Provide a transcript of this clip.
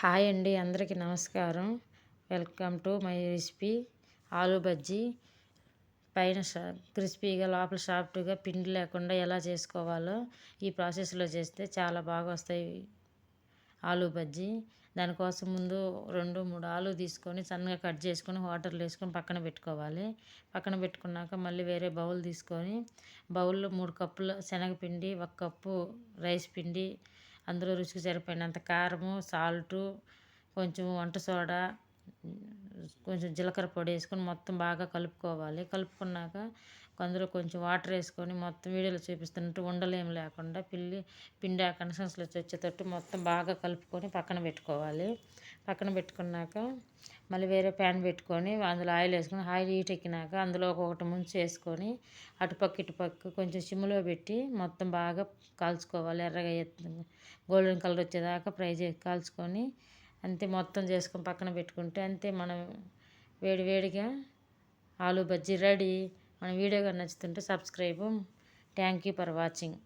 Hi అండి అందరికీ నమస్కారం. Welcome to my recipe. Aloo bajji. పైన క్రిస్పీగా లోపల సాఫ్ట్గా పిండి లేకుండా ఎలా చేసుకోవాలో ఈ ప్రాసెస్లో చేస్తే చాలా బాగా వస్తాయి ఆలు బజ్జీ. దానికోసం ముందు రెండు మూడు ఆలు తీసుకొని సన్నగా కట్ చేసుకొని వాటర్లో వేసుకొని పక్కన పెట్టుకోవాలి. పక్కన పెట్టుకున్నాక మళ్ళీ వేరే బౌల్ తీసుకొని బౌల్లో మూడు కప్పుల శనగపిండి ఒక కప్పు రైస్ పిండి అందులో రుచికి సరిపోయినంత కారము సాల్టు కొంచెం వంట సోడా కొంచెం జీలకర్ర పొడి వేసుకొని మొత్తం బాగా కలుపుకోవాలి. కలుపుకున్నాక అందులో కొంచెం వాటర్ వేసుకొని మొత్తం వీడియోలో చూపిస్తున్నట్టు ఉండలేం లేకుండా పిల్లి పిండి ఆ కన్సన్స్లో వచ్చేటట్టు మొత్తం బాగా కలుపుకొని పక్కన పెట్టుకోవాలి. పక్కన పెట్టుకున్నాక మళ్ళీ వేరే ప్యాన్ పెట్టుకొని అందులో ఆయిల్ వేసుకొని ఆయిల్ హీట్ ఎక్కినాక అందులో ఒకటి ముంచి వేసుకొని అటుపక్క ఇటుపక్క కొంచెం సిమ్లో పెట్టి మొత్తం బాగా కాల్చుకోవాలి. ఎర్రగా గోల్డెన్ కలర్ వచ్చేదాకా ఫ్రై చేసి కాల్చుకొని అంతే మొత్తం చేసుకొని పక్కన పెట్టుకుంటే అంతే మనం వేడి వేడిగా బజ్జీ రెడీ. మన వీడియో కానీ నచ్చుతుంటే subscribe. Thank you for watching